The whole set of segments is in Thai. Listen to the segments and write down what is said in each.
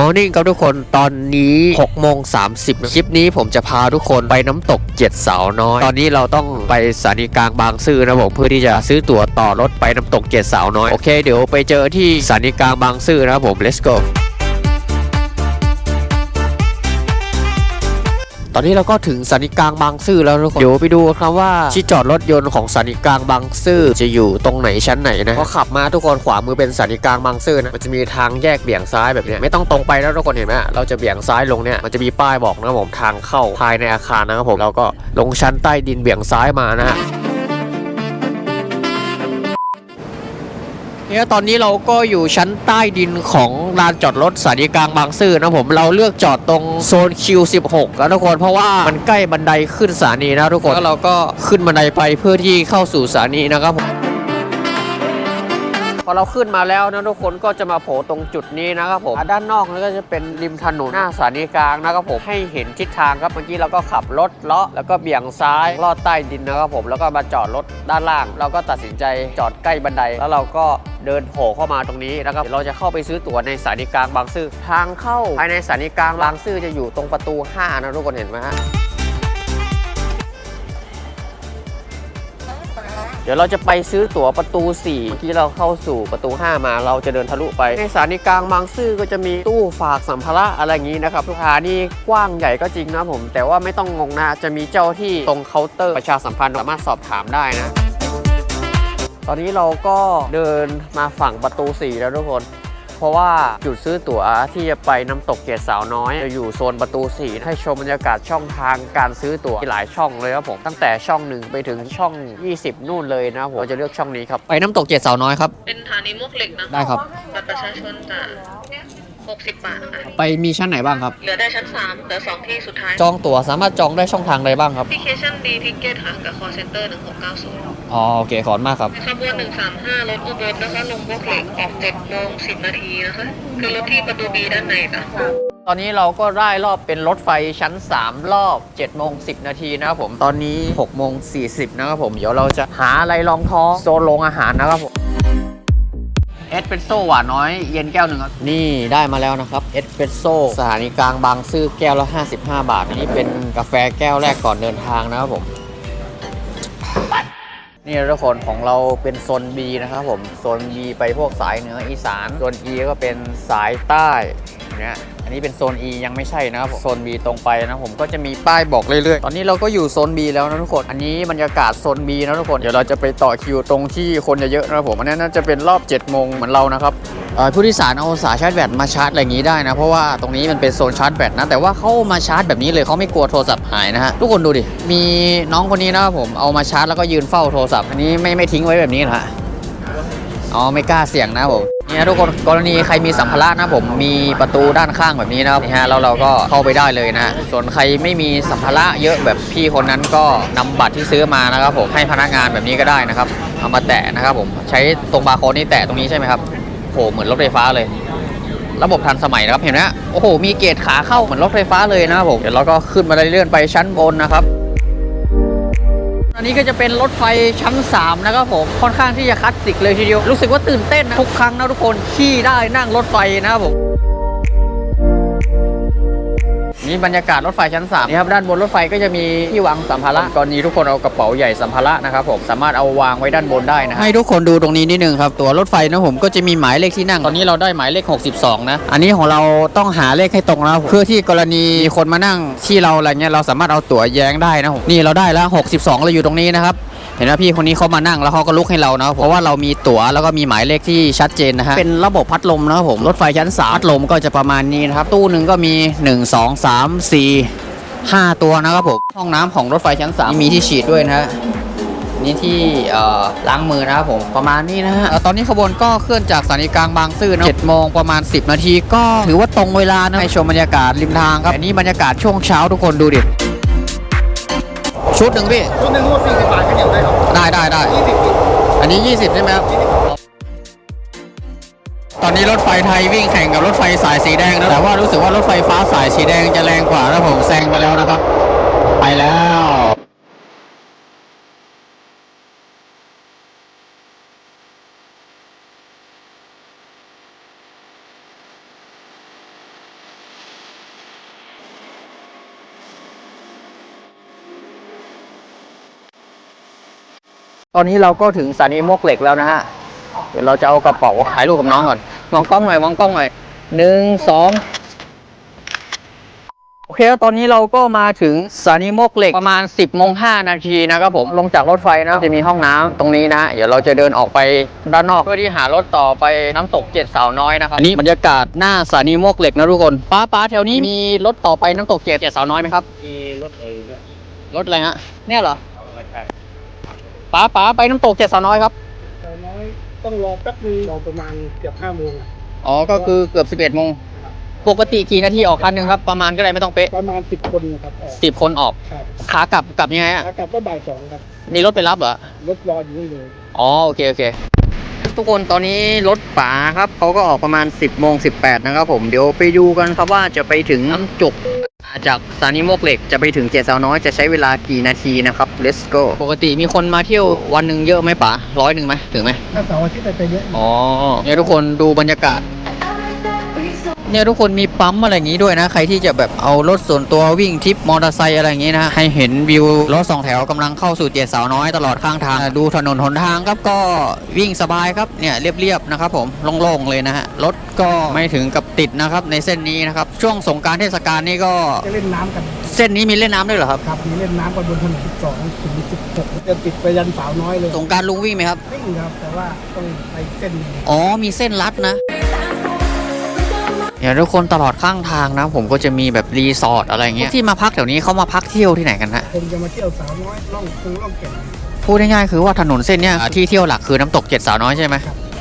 มอร์นิ่งครับทุกคนตอนนี้6โมง30 คลิปนี้ผมจะพาทุกคนไปน้ำตกเจ็ดสาวน้อย ตอนนี้เราต้องไปสถานีกลางบางซื่อนะผมเพื่อที่จะซื้อตั๋วต่อรถไปน้ำตกเจ็ดสาวน้อย โอเค เดี๋ยวไปเจอที่สถานีกลางบางซื่อนะครับผม let's go อนนี้เราก็ถึงสถานีกลางบางซื่อแล้วทุกคนเดี๋ยวไปดูครับว่าที่จอดรถยนต์ของสถานีกลางบางซื่อจะอยู่ตรงไหนชั้นไหนนะพอขับมาทุกคนขวามือเป็นสถานีกลางบางซื่อนะมันจะมีทางแยกเบี่ยงซ้ายแบบเนี้ยไม่ต้องตรงไปแล้วทุกคนเห็นไหมเราจะเบี่ยงซ้ายลงเนี่ยมันจะมีป้ายบอกนะครับผมทางเข้าภายในอาคารนะครับผมเราก็ลงชั้นใต้ดินเบี่ยงซ้ายมานะฮะ เนี่ยตอนนี้เราก็อยู่ชั้นใต้ดินของลานจอดรถสถานีกลางบางซื่อนะผมเราเลือกจอดตรงโซน Q16 แล้วทุกคนเพราะว่ามันใกล้บันไดขึ้นสถานีนะทุกคนแล้วเราก็ขึ้นบันไดไปเพื่อที่เข้าสู่สถานีนะครับผม อเราขึ้นมาแล้วนะทุกคนก็จะมาโผล่ตรงจุดนี้นะครับผมด้านนอกนั่นก็จะเป็นริมถนนหน้าสถานีกลางนะครับผมให้เห็นทิศทางครับเมื่อกี้เราก็ขับรถเลาะแล้วก็เบี่ยงซ้ายลอดใต้ดินนะครับผมแล้วก็มาจอดรถด้านล่าง เราก็ตัดสินใจจอดใกล้บันได แล้วเราก็เดินโผล่เข้ามาตรงนี้นะครับเดี๋ยวเราจะเข้าไปซื้อตั๋วในสถานีกลางบางซื่อทางเข้าภายในสถานีกลางบางซื่อจะอยู่ตรงประตู 5 นะทุกคนเห็นไหมฮะ ดี๋ยวเราจะไปซื้อตั๋วประตู4เมื่อกี้เราเข้าสู่ประตู 5 มาเราจะเดินทะลุไป ในสถานีกลางบางซื่อก็จะมีตู้ฝากสัมภาระอะไรอย่างนี้นะครับสถานีกว้างใหญ่ก็จริงนะผม แต่ว่าไม่ต้องงงนะจะมีเจ้าที่ตรงเคาน์เตอร์ประชาสัมพันธ์สามารถสอบถามได้นะ ตอนนี้เราก็เดินมาฝั่งประตู 4 แล้วทุกคน เพราะว่าจุดซื้อตั๋วที่จะไปน้ำตกเกศสาวน้อยจะอยู่โซนประตู4ให้ชมบรรยากาศช่องทางการซื้อตั๋วมีหลายช่องเลยครับผมตั้งแต่ช่องหนึ่งไปถึงช่อง 20 นู่นเลยนะผมเราจะเลือกช่องนี้ครับไปน้ำตกเกศสาวน้อยครับเป็นฐานีมวกเหล็กนะได้ครับบัตรประชาชนจะ60 บาทค่ะไปมีชั้นไหนบ้างครับ เหลือได้ชั้น 3 เหลือ 2 ที่สุดท้าย จองตั๋วสามารถจองได้ช่องทางใดบ้างครับแอปพลิเคชันดีทิเกตค่ะ กับ call center 1690 อ๋อโอเคขอบคุณมากครับขบวน 135 รถอุบลนะคะลงมวกเหล็กออก7โมง10 นาทีนะคะ คือรถที่ประตู B ด้านในจ้ะตอนนี้เราก็ได้รอบเป็นรถไฟชั้น 3 รอบ7โมง10 นาทีนะครับผม ตอนนี้6โมง40 นะครับผม เดี๋ยวเราจะหาอะไรรองท้องโซนโรงอาหารนะครับผมเอสเปรสโซ่หวานน้อยเย็นแก้วหนึ่งครับ นี่ได้มาแล้วนะครับเอสเปรสโซ่สถานีกลางบางซื่อแก้วละ 55 บาท อันนี้เป็นกาแฟแก้วแรกก่อนเดินทางนะครับผม นี่ทุกคนของเราเป็นโซน B นะครับผม โซน B ไปพวกสายเหนืออีสาน โซน E ก็เป็นสายใต้เนี่ย อันนี้เป็นโซน E ยังไม่ใช่นะครับผมโซน B ตรงไปนะผมก็จะมีป้ายบอกเรื่อยๆ ตอนนี้เราก็อยู่โซน B แล้วนะทุกคน อันนี้บรรยากาศโซน B นะทุกคน เดี๋ยวเราจะไปต่อคิวตรงที่คนเยอะๆนะครับผม อันนี้น่าจะเป็นรอบ7โมงเหมือนเรานะครับผู้โดยสารเอาสายชาร์จแบตมาชาร์จอะไรอย่างนี้ได้นะ เพราะว่าตรงนี้มันเป็นโซนชาร์จแบตนะ แต่ว่าเขามาชาร์จแบบนี้เลยเขาไม่กลัวโทรศัพท์หายนะฮะ ทุกคนดูดิ มีน้องคนนี้นะครับผม เอามาชาร์จแล้วก็ยืนเฝ้าโทรศัพท์ อันนี้ไม่ไม่ทิ้งไว้แบบนี้นะฮะ อ๋อไม่กล้าเสี่ยงนะผมเนี่ยทุกคนกรณีใครมีสัมภาระนะผมมีประตูด้านข้างแบบนี้นะครับนี่ฮะแล้วเราก็เข้าไปได้เลยนะส่วนใครไม่มีสัมภาระเยอะแบบพี่คนนั้นก็นำบัตรที่ซื้อมานะครับผมให้พนักงานแบบนี้ก็ได้นะครับเอามาแตะนะครับผมใช้ตรงบาร์โค้ดนี้แตะตรงนี้ใช่ไหมครับโหเหมือนรถไฟฟ้าเลย ระบบทันสมัยนะครับเห็นไหมโอ้โหมีเกตขาเข้าเหมือนรถไฟฟ้าเลยนะครับผมเดี๋ยวเราก็ขึ้นมาเรื่อยๆไปชั้นบนนะครับ อันนี้ก็จะเป็นรถไฟชั้น 3 นะครับผม ค่อนข้างที่จะคลาสสิกเลยทีเดียว รู้สึกว่าตื่นเต้นนะทุกครั้งนะทุกคนขี่ได้นั่งรถไฟนะครับผม นี่บรรยากาศรถไฟชั้น3นี่ครับด้านบนรถไฟก็จะมีที่วางสัมภาระกรณีทุกคนเอากระเป๋าใหญ่สัมภาระนะครับผมสามารถเอาวางไว้ด้านบนได้นะให้ทุกคนดูตรงนี้นิดนึงครับตัวรถไฟนะผมก็จะมีหมายเลขที่นั่ง ตอนนี้เราได้หมายเลข 62 นะ อันนี้ของเราต้องหาเลขให้ตรงนะเพื่อที่กรณีมีคนมานั่งที่เราอะไรเงี้ยเราสามารถเอาตั๋วแย้งได้นะผมนี่เราได้แล้ว 62 เราอยู่ตรงนี้นะครับ เห็นไหมพี่คนนี้เขามานั่งแล้วเขาก็ลุกให้เรานะเพราะว่าเรามีตั๋วแล้วก็มีหมายเลขที่ชัดเจนนะฮะเป็นระบบพัดลมนะครับผมรถไฟชั้นสามพัดลมก็จะประมาณนี้นะครับตู้หนึ่งก็มี 1 2 3 4 5 ตัวนะครับผมห้องน้ำของรถไฟชั้น3มีที่ฉีดด้วยนะฮะนี่ที่เอ่อล้างมือนะครับผมประมาณนี้นะฮะเอ่อตอนนี้ขบวนก็เคลื่อนจากสถานีกลางบางซื่อนะ7โมงประมาณ 10 นาทีก็ถือว่าตรงเวลานะให้ชมบรรยากาศริมทางครับอันนี้บรรยากาศช่วงเช้าทุกคนดูดิ ชุดหนึ่งพี่ ชุดหนึ่งรูดสี่สิบบาทก็เดี๋ยวได้ครับได้ได้ได้ ยี่สิบอันนี้ 20 ใช่ไหมครับ ตอนนี้รถไฟไทยวิ่งแข่งกับรถไฟสายสีแดงนะแต่ว่ารู้สึกว่ารถไฟฟ้าสายสีแดงจะแรงกว่าแล้วผมแซงไปแล้วนะครับ ไปแล้ว อนนี้เราก็ถึงสถานีมวกเหล็กแล้วนะฮะ เดี๋ยวเราจะเอากระเป๋าถ่ายรูปกับน้องก่อน มองกล้องหน่อย มองกล้องหน่อยหนึ่งสองโอเคแล้วตอนนี้เราก็มาถึงสถานีโมกเหล็กประมาณ 10บโมงหนาทีนะครับผมลงจากรถไฟนะจะมีห้องน้ำตรงนี้นะ เดี๋ยวเราจะเดินออกไปด้านนอกเพื่อที่หารถต่อไปน้ำตกเจ็ดสาวน้อยนะครับอันนี้บรรยากาศหน้าสถานีโมกเหล็กนะทุกคนป้าป้าแถวนี้มีรถต่อไปน้ำตกเจ็ดเจ็ดสาวน้อยไหมครับมีรถเอ๋ยรถอะไรฮะเนี่ยเหรอ ป้าป้าไปน้ำตกเจ็ดสาวน้อยครับแต่น้อยต้องรอแป๊บนึงรอประมาณเกือบห้าโมงอะอ๋อก็คือเกือบ11โมงปกติกี่นาทีออกคันหนึ่งครับ ประมาณก็ได้ไม่ต้องเป๊ะประมาณสิบคนนะครับออกสิบคนออกครับขากลับกลับยังไงอะขากลับก็บ่ายสองครับนี่รถไปรับเหรอรถรออยู่นี่เลยอ๋อโอเคโอเคทุกคนตอนนี้รถป๋าครับเขาก็ออกประมาณ 10โมง18นะครับผมเดี๋ยวไปดูกันครับว่าจะไปถึงน้ำจุก จากสถานีโมกเหล็กจะไปถึงเจ็ดสาวน้อยจะใช้เวลากี่นาทีนะครับ let's go ปกติมีคนมาเที่ยววันหนึ่งเยอะไหมป๋าร้อยหนึ่งไหมถึงไหมถ้าเสาร์อาทิตย์ไปเยอะอ๋อเนี่ยทุกคนดูบรรยากาศ เนี่ยทุกคนมีปั๊มอะไรอย่างงี้ด้วยนะ ใครที่จะแบบเอารถส่วนตัววิ่งทริปมอเตอร์ไซค์อะไรอย่างงี้นะ ให้เห็นวิวรถสองแถวกำลังเข้าสู่เจ็ดสาวน้อยตลอดข้างทางดูถนนหนทางครับก็วิ่งสบายครับเนี่ยเรียบๆนะครับผมโล่งๆเลยนะฮะรถก็ไม่ถึงกับติดนะครับในเส้นนี้นะครับช่วงสงกรารเทศกาลนี่ก็จะเล่นน้ำกัน เส้นนี้มีเล่นน้ำด้วยเหรอครับครับมีเล่นน้ำกันบนถนนสิบสองถึงสิบหกจะติดไปยันสาวน้อยเลยสงกรารลุงวิ่งไหมครับวิ่งครับแต่ว่าต้องไปเส้นหนึ่งอ๋อมีเส้นลัดนะ เดี๋ยวทุกคนตลอดข้างทางนะ ผมก็จะมีแบบรีสอร์ทอะไรเงี้ยที่มาพักแถวนี้เขามาพักเที่ยวที่ไหนกันฮะคงจะมาเที่ยวสาวน้อยล่องคูล่องแก่งพูดง่ายๆคือว่าถนนเส้นเนี้ยที่เที่ยวหลักคือน้ำตกเจ็ดสาวน้อยใช่ไหม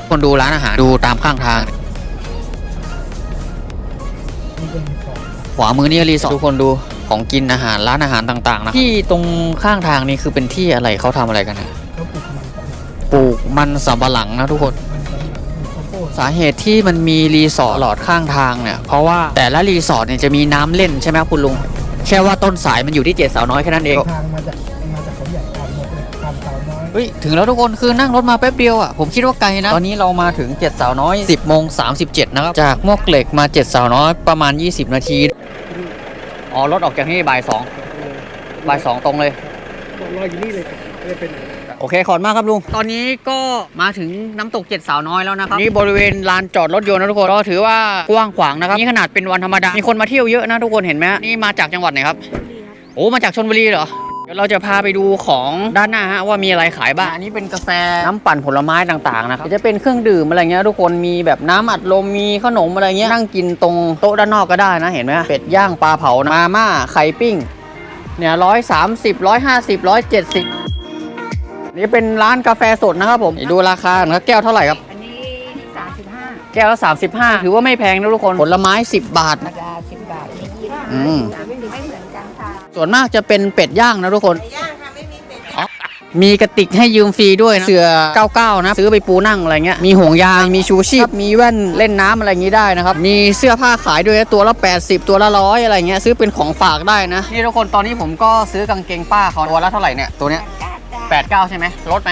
คนดูร้านอาหารดูตามข้างทางนี่เป็นของขวามือนี่รีสอร์ททุกคนดูของกินอาหารร้านอาหารต่างๆนะที่ตรงข้างทางนี่คือเป็นที่อะไรเขาทำอะไรกันนะเขาปลูกมันกันปลูกมันสำปะหลังนะทุกคน สาเหตุที่มันมีรีสอร์ทตลอดข้างทางเนี่ยเพราะว่าแต่ละรีสอร์ทเนี่ยจะมีน้ำเล่นใช่ไหมครับคุณลุง แค่ว่าต้นสายมันอยู่ที่เจ็ดสาวน้อยแค่นั้นเอง ทางมาจากมาจากเขาใหญ่ตามหมดเลยตามสาวน้อยเฮ้ยถึงแล้วทุกคนคือนั่งรถมาแป๊บเดียวอะผมคิดว่าไกลนะ ตอนนี้เรามาถึง7สาวน้อย 10โมง37 นะครับ จากมวกเหล็กมา7สาวน้อยประมาณ 20 นาที อ๋อ รถออกจากที่นี่บ่าย2บ่าย2ตรงเลยรออยู่นี่เลยไม่ได้เป็นไหน โอเคขอบคุณมากครับลุง ตอนนี้ก็มาถึงน้ำตกเจ็ดสาวน้อยแล้วนะครับ นี่บริเวณลานจอดรถยนต์นะทุกคนก็ถือว่ากว้างขวางนะครับนี่ขนาดเป็นวันธรรมดา มีคนมาเที่ยวเยอะนะทุกคนเห็นไหมฮะนี่มาจากจังหวัดไหนครับ โอ้ มาจากชนบุรีเหรอ เดี๋ยวเราจะพาไปดูของด้านหน้าฮะว่ามีอะไรขายบ้าง อันนี้เป็นกาแฟ น้ำปั่นผลไม้ต่างๆนะครับจะเป็นเครื่องดื่มอะไรเงี้ยทุกคน มีแบบน้ำอัดลม มีขนมอะไรเงี้ย นั่งกินตรงโต๊ะด้านนอกก็ได้นะเห็นไหมเป็ดย่างปลาเผานะมาม่าไข่ปิ้ง เนี่ยร้อยสามสิบร้อยห้าสิบร้อยเจ็ดสิบ นี่เป็นร้านกาแฟสดนะครับผมดูราคานะครับแก้วเท่าไหร่ครับ อันนี้สามสิบห้าแก้วละ35 ถือว่าไม่แพงนะทุกคนผลไม้ 10 บาท ธรรมดาสิบบาทนี่ยี่สิบอืม ไม่ไม่เหมือนกันค่ะส่วนมากจะเป็นเป็ดย่างนะทุกคน ย่างค่ะไม่มีเป็ดมีกระติกให้ยืมฟรีด้วยนะเสือ99 นะ ซื้อไปปูนั่งอะไรเงี้ย มีห่วงยาง มีชูชีพ มีแว่นเล่นน้ำอะไรอย่างนี้ได้นะครับ มีเสื้อผ้าขายด้วยนะตัวละ 80 ตัวละร้อยอะไรเงี้ย ซื้อเป็นของฝากได้นะ นี่ทุกคน ตอนนี้ผมก็ซื้อกางเกงป้าเขาตัวละเท่าไหร่เนี่ย ตัวเนี้ยแปด 89 ใช่ไหมลดไหม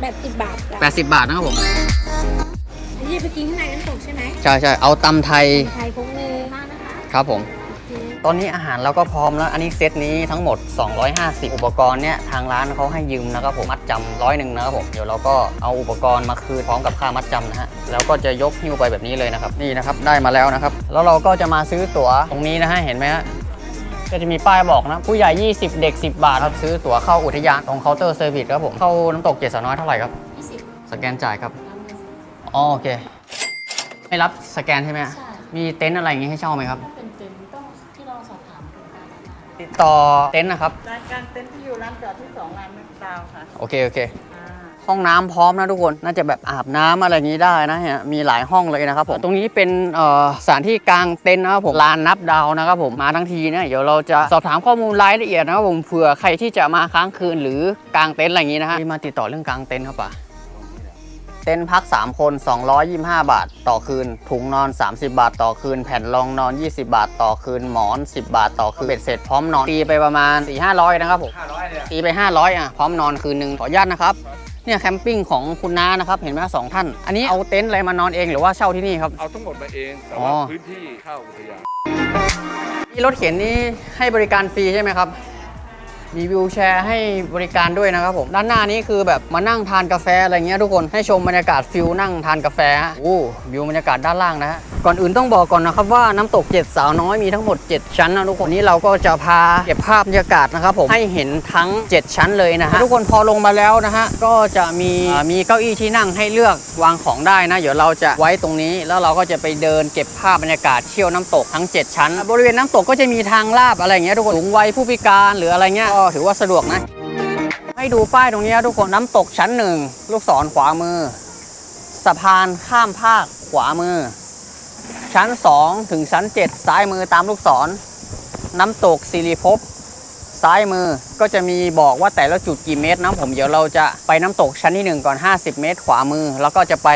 แปดสิบบาทจ้ะ80 บาทนะครับผม อันนี้ไปกินข้างในน้ำตกใช่ไหมใช่ใช่เอาตำไทยไทยพงเลยมากนะคะครับผมตอนนี้อาหารเราก็พร้อมแล้ว อันนี้เซตนี้ทั้งหมด 250 อุปกรณ์เนี่ยทางร้านเขาให้ยืมนะครับผมมัดจำร้อยหนึ่งนะครับผม เดี๋ยวเราก็เอาอุปกรณ์มาคืนพร้อมกับค่ามัดจำนะฮะ แล้วก็จะยกหิ้วไปแบบนี้เลยนะครับ นี่นะครับได้มาแล้วนะครับ แล้วเราก็จะมาซื้อตั๋วตรงนี้นะฮะ เห็นไหมฮะ ก็จะมีป้ายบอกนะ ผู้ใหญ่ 20 เด็ก 10 บาทครับ ซื้อตั๋วเข้าอุทยานตรงเคาน์เตอร์เซอร์วิสครับผม เข้าน้ำตกเจ็ดสาวน้อยเท่าไหร่ครับยี่สิบสแกนจ่ายครับอ๋อโอเค ไม่รับสแกนใช่ไหมฮะใช่ มีเต็นท์อะไรอย่างงี้ให้เช่าไหมครับเป็นเต็นท์ต้องที่เราสอบถามโครงการนะคะติดต่อเต็นท์นะครับ รายการเต็นท์ที่อยู่ร้านจอดที่สองร้านแม็กดาวน์ค่ะ โอเค โอเคอ่า ห้องน้ำพร้อมนะทุกคน น่าจะแบบอาบน้ำอะไรอย่างนี้ได้นะฮะมีหลายห้องเลยนะครับผมตรงนี้เป็นเอ่อสถานที่กลางเต็นท์นะครับผมลานนับดาวนะครับผมมาทั้งทีเนี่ยเดี๋ยวเราจะสอบถามข้อมูลรายละเอียดนะครับผมเผื่อใครที่จะมาค้างคืนหรือกางเต็นท์อะไรอย่างนี้นะฮะที่มาติดต่อเรื่องกางเต็นท์ครับป่ะเต็นท์พัก 3 คน 225 บาท ต่อคืน ถุงนอน 30 บาท ต่อคืน แผ่นรองนอน 20 บาท ต่อคืน หมอน 10 บาท ต่อคืน เบ็ดเสร็จพร้อมนอน ตีไปประมาณ 4 500 นะครับผมตีไป 500 อะ พร้อมนอนคืนหนึ่งขออนุญาตนะครับ เนี่ยแคมปิ้งของคุณน้านะครับ เห็นไหมสองท่าน อันนี้เอาเต็นท์อะไรมานอนเองหรือว่าเช่าที่นี่ครับ เอาทั้งหมดมาเอง แต่อ๋ว่าอพื้นที่เข้าอุทยานนี่รถเข็นนี่ให้บริการฟรีใช่ไหมครับ มีวิวแชร์ให้บริการด้วยนะครับผมด้านหน้านี้คือแบบมานั่งทานกาแฟอะไรเงี้ยทุกคนให้ชมบรรยากาศฟิลนั่งทานกาแฟฮะโอ้วิวบรรยากาศด้านล่างนะฮะก่อนอื่นต้องบอกก่อนนะครับว่าน้ำตกเจ็ดสาวน้อยมีทั้งหมด 7 ชั้นนะทุกคนนี้เราก็จะพาเก็บภาพบรรยากาศนะครับผมให้เห็นทั้ง 7 ชั้นเลยนะฮะทุกคนพอลงมาแล้วนะฮะก็จะมีอ่ามีเก้าอี้ที่นั่งให้เลือกวางของได้นะเดี๋ยวเราจะไว้ตรงนี้แล้วเราก็จะไปเดินเก็บภาพบรรยากาศเที่ยวน้ำตกทั้ง 7 ชั้น บริเวณน้ำตกก็จะมีทางลาบอะไรอย่างเงี้ยทุกคนสูงวัยผู้พิการหรืออะไรเงี้ยก็ถือว่าสะดวกนะ ให้ดูป้ายตรงนี้ทุกคนน้ำตกชั้นหนึ่งลูกศรขวามือ สะพานข้ามภาคขวามือ ชั้น 2 ถึงชั้น 7 ซ้ายมือตามลูกศร น้ำตกสิริภพซ้ายมือก็จะมีบอกว่าแต่ละจุดกี่เมตรนะผมเดี๋ยวเราจะไปน้ำตกชั้นที่ 1 ก่อน 50 เมตร ขวามือ แล้วก็จะไป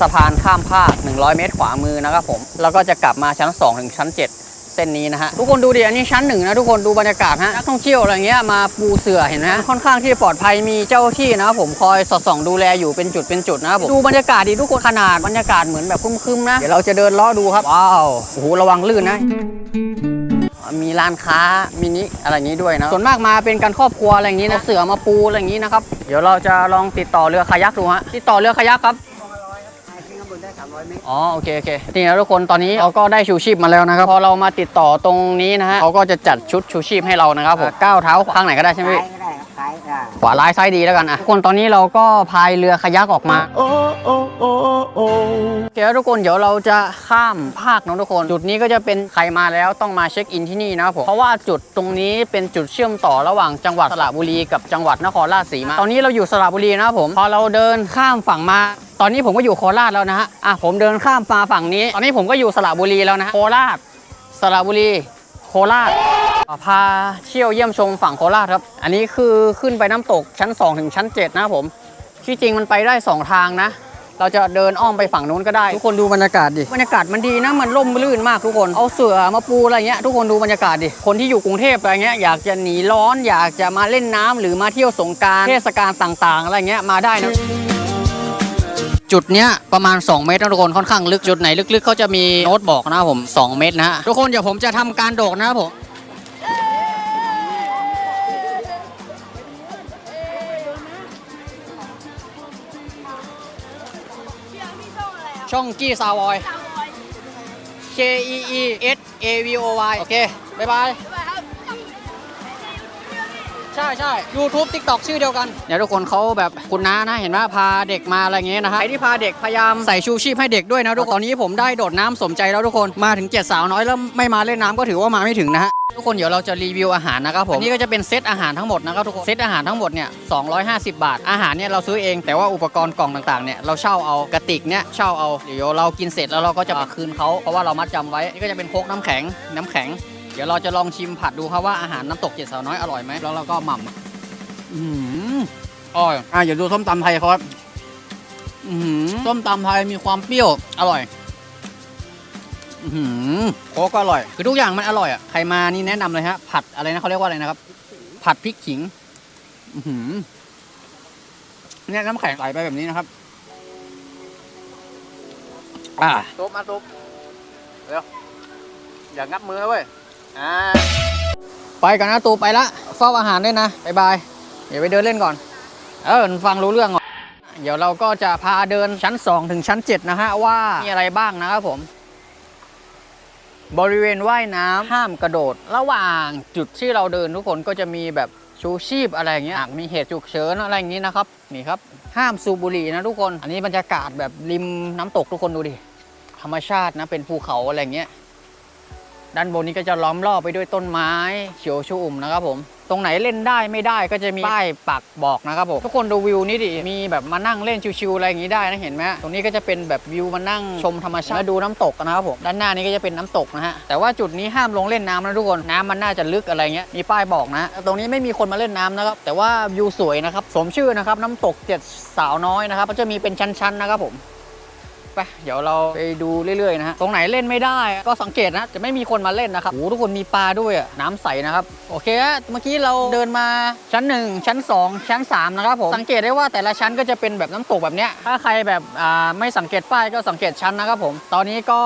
สะพานข้ามภาค 100 เมตร ขวามือนะครับผม แล้วก็จะกลับมาชั้น 2 ถึงชั้น 7 เส้นนี้นะฮะทุกคนดูดิอันนี้ชั้นหนึ่งนะทุกคนดูบรรยากาศฮะนักท่องเที่ยวอะไรเงี้ยมาปูเสื่อเห็นไหมฮะค่อนข้างที่ปลอดภัยมีเจ้าที่นะครับผมคอยสอดส่องดูแลอยู่เป็นจุดเป็นจุดนะครับผมดูบรรยากาศดิทุกคนขนาดบรรยากาศเหมือนแบบครึมๆนะเดี๋ยวเราจะเดินลาะดูครับว้าวโอ้โหระวังลื่นนะมีร้านค้ามินิอะไรอย่างนี้ด้วยนะส่วนมากมาเป็นการครอบครัวอะไรอย่างนี้นะเอาเสือมาปูอะไรอย่างนี้นะครับเดี๋ยวเราจะลองติดต่อเรือคายักดูฮะติดต่อเรือคายักครับ อ๋อโอเคโอเคนี่นะทุกคนตอนนี้เราก็ได้ชูชีพมาแล้วนะครับ พอเรามาติดต่อตรงนี้นะฮะเขาก็จะจัดชุดชูชีพให้เรานะครับผมก้าวเท้าข้างไหนก็ได้ใช่ไหมพี่ก็ได้ขายได้ ขวาร้ายซ้ายดีแล้วกันอะทุกคนตอนนี้เราก็พายเรือคายักออกมาโอเคแล้วทุกคนเดี๋ยวเราจะข้ามภาคนะทุกคน จุดนี้ก็จะเป็นใครมาแล้วต้องมาเช็คอินที่นี่นะครับผมเพราะว่าจุดตรงนี้เป็นจุดเชื่อมต่อระหว่างจังหวัดสระบุรีกับจังหวัดนครราชสีมาตอนนี้เราอยู่สระบุรีนะครับผมพอเราเดินข้ามฝั่งมาตอนนี้ผมก็อยู่โคราชแล้วนะฮะอะผมเดินข้ามมาฝั่งนี้ ตอนนี้ผมก็อยู่สระบุรีแล้วนะโคราชสระบุรี โคราช พาเที่ยวเยี่ยมชมฝั่งโคราชครับ อันนี้คือขึ้นไปน้ำตกชั้น 2 ถึงชั้น 7 นะครับผมที่จริงมันไปได้ 2 ทางนะ เราจะเดินอ้อมไปฝั่งนู้นก็ได้ ทุกคนดูบรรยากาศดิ บรรยากาศมันดีนะ มันร่มรื่นมากทุกคน เอาเสือมาปูอะไรเงี้ย ทุกคนดูบรรยากาศดิ คนที่อยู่กรุงเทพอะไรเงี้ย อยากจะหนีร้อน อยากจะมาเล่นน้ำหรือมาเที่ยวสงกรารเทศกาลต่าง ๆ อะไรเงี้ย มาได้นะจุดเนี้ยประมาณ 2 เมตรนะทุกคนค่อนข้างลึกจุดไหนลึกๆเขาจะมีโน้ตบอกนะครับผม 2 เมตรนะฮะทุกคนเดี๋ยวผมจะทำการโดดนะครับผม ช่องกี้ซาวอย K E E S A V O Y โอเค บ๊ายบาย ใช่ใช่ YouTube TikTok ชื่อเดียวกันเดี๋ยวทุกคนเขาแบบคุณน้านะ เห็นว่าพาเด็กมาอะไรเงี้ยนะฮะใครที่พาเด็กพยายามใส่ชูชีพให้เด็กด้วยนะทุกคนตอนนี้ผมได้โดดน้ำสมใจแล้วทุกคนมาถึงเจ็ดสาวน้อยแล้วไม่มาเล่นน้ำก็ถือว่ามาไม่ถึงนะฮะทุกคนเดี๋ยวเราจะรีวิวอาหารนะครับผมอันนี่ก็จะเป็นเซตอาหารทั้งหมดนะครับทุกคนเซตอาหารทั้งหมดเนี่ย250 บาท อาหารเนี่ยเราซื้อเองแต่ว่าอุปกรณ์กล่องต่างๆเนี่ยเราเช่าเอากระติกเนี่ยเช่าเอาเดี๋ยวเรากินเสร็จแล้วเราก็จะมาคืนเขาเพราะว่าเรามัดจำไว้นี่ก็จะเป็นโคกน้ำแข็งน้ำแข็ง เดี๋ยวเราจะลองชิมผัดดูครับว่าอาหารน้ำตกเจ็ดสาวน้อยอร่อยไหมแล้วเราก็หม่ำอืมอร่อยอะอย่าดูส้มตำไทยครับอืมส้มตำไทยมีความเปรี้ยวอร่อยอืมโคก็อร่อย คือทุกอย่างมันอร่อยอะใครมานี่แนะนำเลยฮะ ผัดอะไรนะเขาเรียกว่าอะไรนะครับ ผัดพริกขิง อืเนี่ยน้ำแข็งใส่ไปแบบนี้นะครับ อ่าซุปมาซุปเร็ว อย่างับมือเว้ย อ่าไปกันนะตูไปละเฝ้าอาหารด้วยนะบายบายเดี๋ยวไปเดินเล่นก่อน เออฟังรู้เรื่องก่อนเดี๋ยวเราก็จะพาเดินชั้น 2 ถึงชั้น 7 นะฮะ ว่ามีอะไรบ้างนะครับผม บริเวณว่ายน้ำห้ามกระโดด ระหว่างจุดที่เราเดินทุกคนก็จะมีแบบชูชีพอะไรอย่างเงี้ยหากมีเหตุฉุกเฉินอะไรอย่างงี้นะครับ นี่ครับ ห้ามสูบบุหรี่นะทุกคน อันนี้บรรยากาศแบบริมน้ำตกทุกคนดูดิ ธรรมชาตินะเป็นภูเขาอะไรเงี้ย ด้านบนนี้ก็จะล้อมรอบไปด้วยต้นไม้เขียวชอุ่มนะครับผม ตรงไหนเล่นได้ไม่ได้ก็จะมีป้ายปักบอกนะครับผมทุกคนดูวิวนี่ดิมีแบบมานั่งเล่นชิวๆอะไรอย่างนี้ได้นะเห็นไหมตรงนี้ก็จะเป็นแบบวิวมานั่งชมธรรมชาติและดูน้ำตกนะครับผมด้านหน้านี้ก็จะเป็นน้ำตกนะฮะแต่ว่าจุดนี้ห้ามลงเล่นน้ำนะทุกคนน้ำมันน่าจะลึกอะไรเงี้ยมีป้ายบอกนะ ตรงนี้ไม่มีคนมาเล่นน้ำนะครับแต่ว่าวิวสวยนะครับสมชื่อนะครับน้ำตกเจ็ดสาวน้อยนะครับก็จะมีเป็นชั้นๆนะครับผม ไปเดี๋ยวเราไปดูเรื่อยๆนะฮะตรงไหนเล่นไม่ได้ ก็สังเกตนะจะไม่มีคนมาเล่นนะครับโอ้โหทุกคนมีปลาด้วยอะน้ำใสนะครับโอเคฮะเมื่อกี้เราเดินมาชั้น 1 ชั้น 2 ชั้น 3 นะครับผมสังเกตได้ว่าแต่ละชั้นก็จะเป็นแบบน้ำตกแบบเนี้ยถ้าใครแบบไม่สังเกตป้ายก็สังเกตชั้นนะครับผมตอนนี้ก็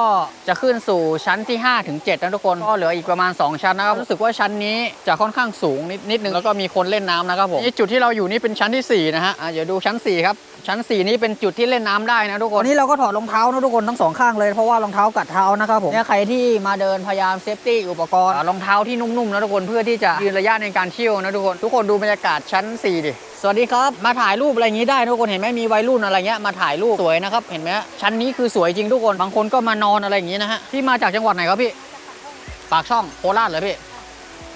จะขึ้นสู่ชั้นที่5ถึง7นะทุกคนก็เหลืออีกประมาณ 2 ชั้นนะครับรู้สึกว่าชั้นนี้จะค่อนข้างสูงนิดนิดนึงแล้วก็มีคนเล่นน้ำนะครับผมนี่จุดที่เราอยู่นี่เป็นชั้นที่สี่นะฮะเดี๋ยวดูชั้นสี่ครับชั้น 4 นี้เป็นจุดที่เล่นน้ำได้นะทุกคนนี่เราก็ถอดรองเท้านะทุกคนทั้งสองข้างเลยเพราะว่ารองเท้ากัดเท้านะครับผมเนี่ยใครที่มาเดินพยายามเซฟตี้อุปกรณ์อ่ารองเท้าที่นุ่มๆนะทุกคนเพื่อที่จะยืนระยะในการเที่ยวนะทุกคน ทุกคนดูบรรยากาศชั้น 4 ดิสวัสดีครับ มาถ่ายรูปอะไรอย่างนี้ได้ทุกคนเห็นไหมมีวัยรุ่นอะไรเงี้ยมาถ่ายรูปสวยนะครับเห็นไหมชั้นนี้คือสวยจริงทุกคนบางคนก็มานอนอะไรอย่างนี้นะฮะที่มาจากจังหวัดไหนครับพี่ปากช่องโคราชเหรอพี่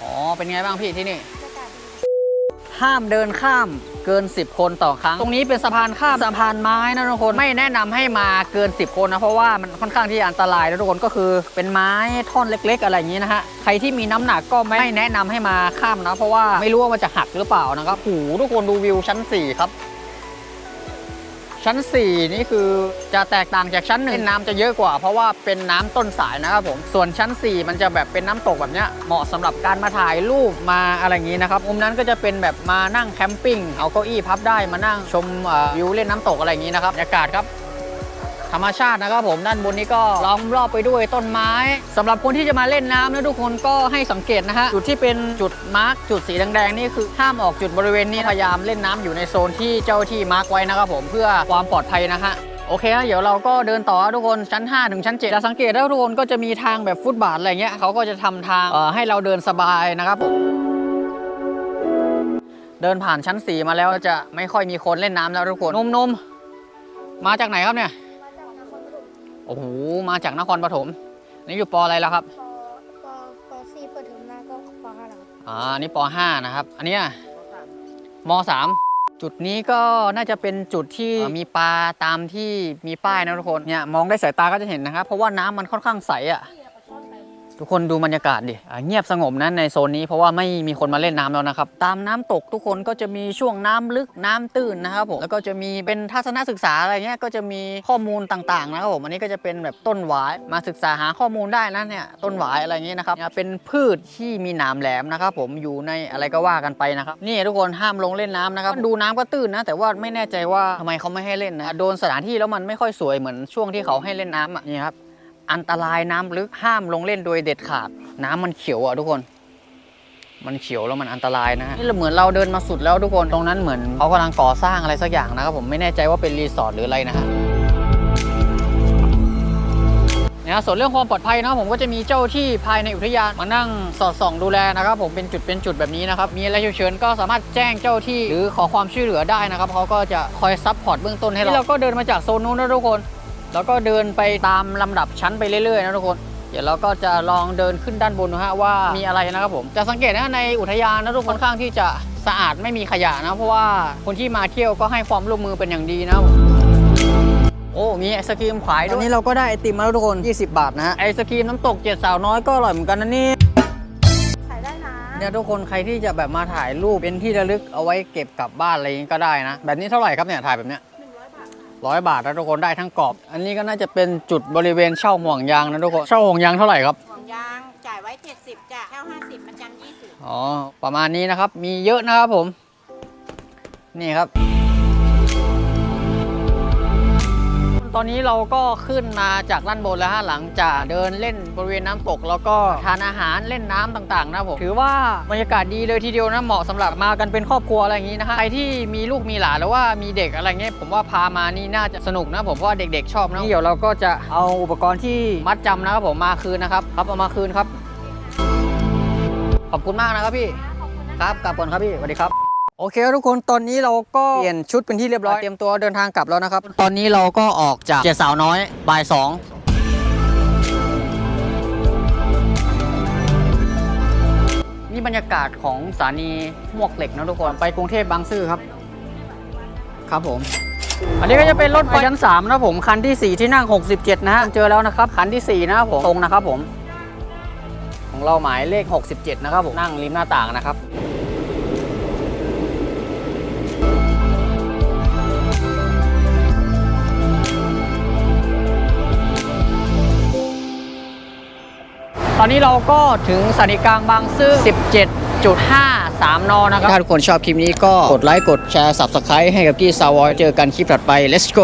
อ๋อเป็นไงบ้างพี่ที่นี่ ห้ามเดินข้าม เกิน 10 คนต่อครั้ง ตรงนี้เป็นสะพานข้ามสะพานไม้นะทุกคนไม่แนะนำให้มาเกิน 10 คนนะเพราะว่ามันค่อนข้างที่อันตรายนะทุกคนก็คือเป็นไม้ท่อนเล็ก ๆ อะไรอย่างนี้นะฮะใครที่มีน้ำหนักก็ไม่แนะนำให้มาข้ามนะ เพราะว่าไม่รู้ว่ามันจะหักหรือเปล่านะครับโอ้โหทุกคนดูวิวชั้น4ครับ ชั้น 4 นี่คือจะแตกต่างจากชั้นหนึ่งน้ำจะเยอะกว่า เพราะว่าเป็นน้ำต้นสายนะครับผมส่วนชั้น 4 มันจะแบบเป็นน้ำตกแบบเนี้ยเหมาะสำหรับการมาถ่ายรูปมาอะไรอย่างนี้นะครับมุมนั้นก็จะเป็นแบบมานั่งแคมปิ้งเอาเก้าอี้พับได้มานั่งชมวิวเล่นน้ำตกอะไรอย่างนี้นะครับบรรยากาศครับ ธรรมชาตินะครับผมด้านบนนี้ก็ล้อมรอบไปด้วยต้นไม้สำหรับคนที่จะมาเล่นน้ำนะทุกคนก็ให้สังเกตนะฮะจุดที่เป็นจุดมาร์กจุดสีแดงๆนี่คือห้ามออกจุดบริเวณนี้พยายามเล่นน้ำอยู่ในโซนที่เจ้าที่มาร์กไว้นะครับผมเพื่อความปลอดภัยนะฮะโอเคฮะเดี๋ยวเราก็เดินต่อทุกคนชั้น 5 ถึงชั้น7จะสังเกตได้ว่าทุกคนก็จะมีทางแบบฟุตบาทอะไรเงี้ยเขาก็จะทำทางให้เราเดินสบายนะครับผมเดินผ่านชั้น 4 มาแล้วจะไม่ค่อยมีคนเล่นน้ำแล้วทุกคนนุ่มๆมาจากไหนครับเนี่ย โอ้โหมาจากนครปฐมนี่อยู่ปออะไรแล้วครับปปปสี่เปิดเทอมหน้าก็ปห้าแล้วครับอ่านี่ปห้านะครับ อันเนี้ยมสามจุดนี้ก็น่าจะเป็นจุดที่มีปลาตามที่มีป้ายนะทุกคนเนี่ยมองได้สายตาก็จะเห็นนะครับ เพราะว่าน้ำมันค่อนข้างใสอะ ทุกคนดูบรรยากาศดิเงียบสงบนะในโซนนี้เพราะว่าไม่มีคนมาเล่นน้ำแล้วนะครับ ตามน้ำตกทุกคนก็จะมีช่วงน้ำลึกน้ำตื้นนะครับผมแล้วก็จะมีเป็นทัศนศึกษาอะไรเงี้ยก็จะมีข้อมูลต่างๆนะครับผมอันนี้ก็จะเป็นแบบต้นหวายมาศึกษาหาข้อมูลได้นะเนี่ยต้นหวายอะไรเงี้ยนะครับเป็นพืชที่มีหนามแหลมนะครับผมอยู่ในอะไรก็ว่ากันไปนะครับนี่ทุกคนห้ามลงเล่นน้ำนะครับดูน้ำก็ตื้นนะแต่ว่าไม่แน่ใจว่าทำไมเขาไม่ให้เล่นนะโดนสถานที่แล้วมันไม่ค่อยสวยเหมือนช่วงที่เขาให้เล่นน้ำอะนี่ครับ อันตรายน้ำลึกห้ามลงเล่นโดยเด็ดขาด น้ำมันเขียวอะทุกคน มันเขียวแล้วมันอันตรายนะฮะนี่เหมือนเราเดินมาสุดแล้วทุกคนตรงนั้นเหมือนเขากำลังก่อสร้างอะไรสักอย่างนะครับผมไม่แน่ใจว่าเป็นรีสอร์ทหรืออะไรนะฮะเนี่ยส่วนเรื่องความปลอดภัยนะครับผมก็จะมีเจ้าที่ภายในอุทยานมานั่งสอดส่องดูแลนะครับ ผมเป็นจุดเป็นจุดแบบนี้นะครับมีอะไรฉุกเฉินก็สามารถแจ้งเจ้าที่หรือขอความช่วยเหลือได้นะครับเขาก็จะคอยซัพพอร์ตเบื้องต้นให้เรานี่เราก็เดินมาจากโซนนู้นนะทุกคน แล้วก็เดินไปตามลำดับชั้นไปเรื่อยๆนะทุกคน เดี๋ยวเราก็จะลองเดินขึ้นด้านบนนะฮะว่ามีอะไรนะครับผม จะสังเกตนะในอุทยานนะทุกคนค่อนข้างที่จะสะอาดไม่มีขยะนะเพราะว่าคนที่มาเที่ยวก็ให้ความร่วมมือเป็นอย่างดีนะครับผมโอ้มีไอศครีมขายด้วยวันนี้เราก็ได้ไอติมมาแล้วทุกคน 20 บาทนะฮะไอศครีมน้ำตกเจ็ดสาวน้อยก็อร่อยเหมือนกันนะนี่ขายได้นะเนี่ยทุกคนใครที่จะแบบมาถ่ายรูปเป็นที่ระลึกเอาไว้เก็บกลับบ้านอะไรอย่างนี้ก็ได้นะ แบบนี้เท่าไหร่ครับเนี่ยถ่ายแบบเนี้ย ร้อยบาทนะทุกคนได้ทั้งกรอบ อันนี้ก็น่าจะเป็นจุดบริเวณเช่าห่วงยางนะทุกคนเช่าห่วงยางเท่าไหร่ครับห่วงยางจ่ายไว้ 70จ้ะแค่50มันจัน20อ๋อประมาณนี้นะครับมีเยอะนะครับผม นี่ครับ ตอนนี้เราก็ขึ้นมาจากด้านบนแล้วฮะหลังจากเดินเล่นบริเวณน้ำตก แล้วก็ทานอาหารเล่นน้ำต่างๆนะผมถือว่าบรรยากาศดีเลยทีเดียวนะเหมาะสำหรับมากันเป็นครอบครัวอะไรอย่างนี้นะฮะใครที่มีลูกมีหลานหรือว่ามีเด็กอะไรเงี้ยผมว่าพามานี่น่าจะสนุกนะผมเพราะว่าเด็กๆชอบนะเดี๋ยวเราก็จะเอาอุปกรณ์ที่มัดจำนะครับผมมาคืนนะครับครับเอามาคืนครับ ขอบคุณมากนะครับพี่ครับกลับก่อนครับพี่สวัสดีครับ โอเคทุกคนตอนนี้เราก็เปลี่ยนชุดเป็นที่เรียบร้อยเตรียมตัวเดินทางกลับแล้วนะครับ ตอนนี้เราก็ออกจากเจ็ดสาวน้อยบ่ายสองนี่บรรยากาศของสถานีมวกเหล็กนะทุกคนไปกรุงเทพบางซื่อครับ ครับผม อันนี้ก็จะเป็นรถไฟชั้น3นะผมคันที่ 4 ที่นั่ง 67 นะฮะเจอแล้วนะครับ คันที่ 4 นะครับผมตรงนะครับผม ของเราหมายเลข 67 นะครับผมนั่งริมหน้าต่างนะครับ อนนี้เราก็ถึงสถานีกลางบางซื่อ 17.53 น นะครับ ถ้าทุกคนชอบคลิปนี้ก็กดไลค์ กดแชร์ Subscribe ให้กับกี้ซาวอยเจอกันคลิปถัดไป let's go